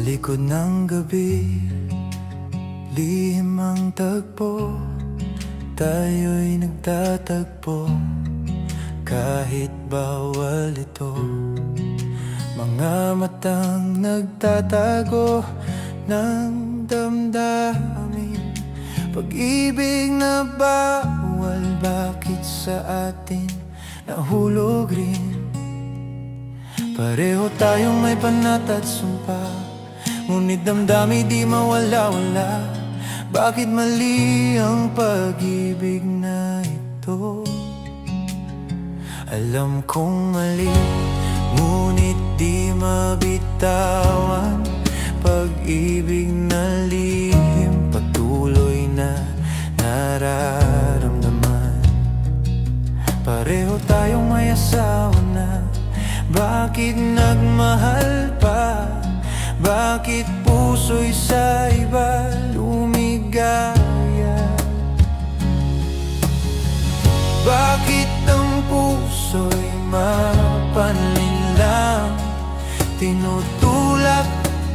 likod ng gabi Lihim ang tagpo Tayo'y nagtatagpo. Kahit bawal ito Mga matang nagtatago Ng damdamin. Pag-ibig na bawal Bakit sa atin nahulog rin? Pareho tayong may panat at sumpa Ngunit damdami di mawala-wala Bakit mali ang pag-ibig na ito? Alam kong mali Ngunit di mabitawan Pag-ibig na lihim Patuloy na nararamdaman Pareho tayong may asawa na Bakit nagmahal? Bakit puso'y sa iba lumigaya? Bakit ang puso'y mapanlinlang? Tinutulak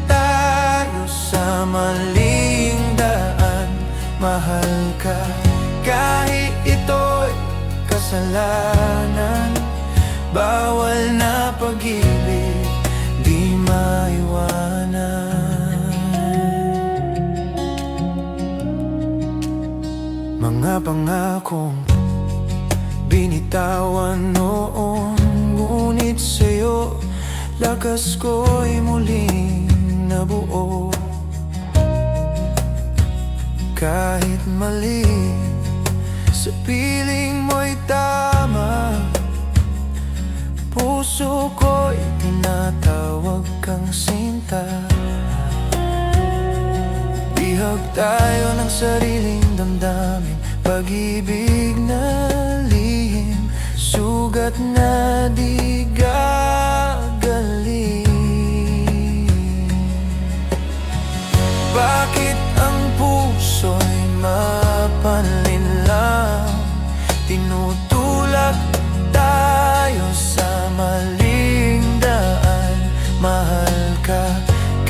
tayo sa maling daan Mahal ka kahit ito'y kasalanan Mga pangakong binitawan noon Ngunit sa'yo, lakas ko'y muling nabuo. Kahit mali, sa piling mo'y tama Puso ko'y tinatawag kang sinta. Bihag tayo ng sariling damdamin Pag-ibig na lihim Sugat na di gagaling. Bakit ang puso'y mapanlinlang Tinutulak tayo sa maling daan. Mahal ka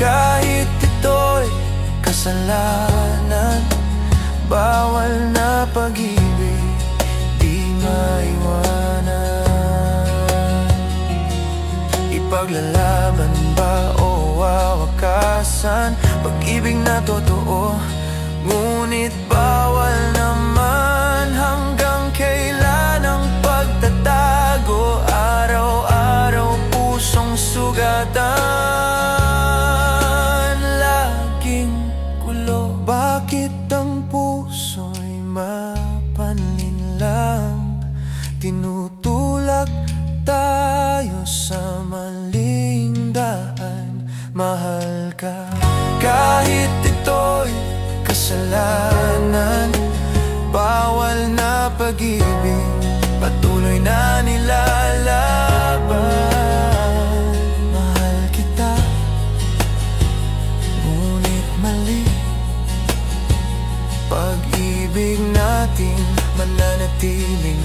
kahit ito'y kasalanan Ipaglalaban ba o wawakasan? Pag-ibig na totoo Ngunit bawal naman. Hanggang kailan ang pagtatago? Araw-araw pusong sugatan. Laging gulo Bakit ang puso'y mapanlinlang? Tinutulak tayo sa ka. Kahit ito'y kasalanan Bawal na pag-ibig. Patuloy na nilalaban. Mahal kita Ngunit mali. Pag-ibig natin dilim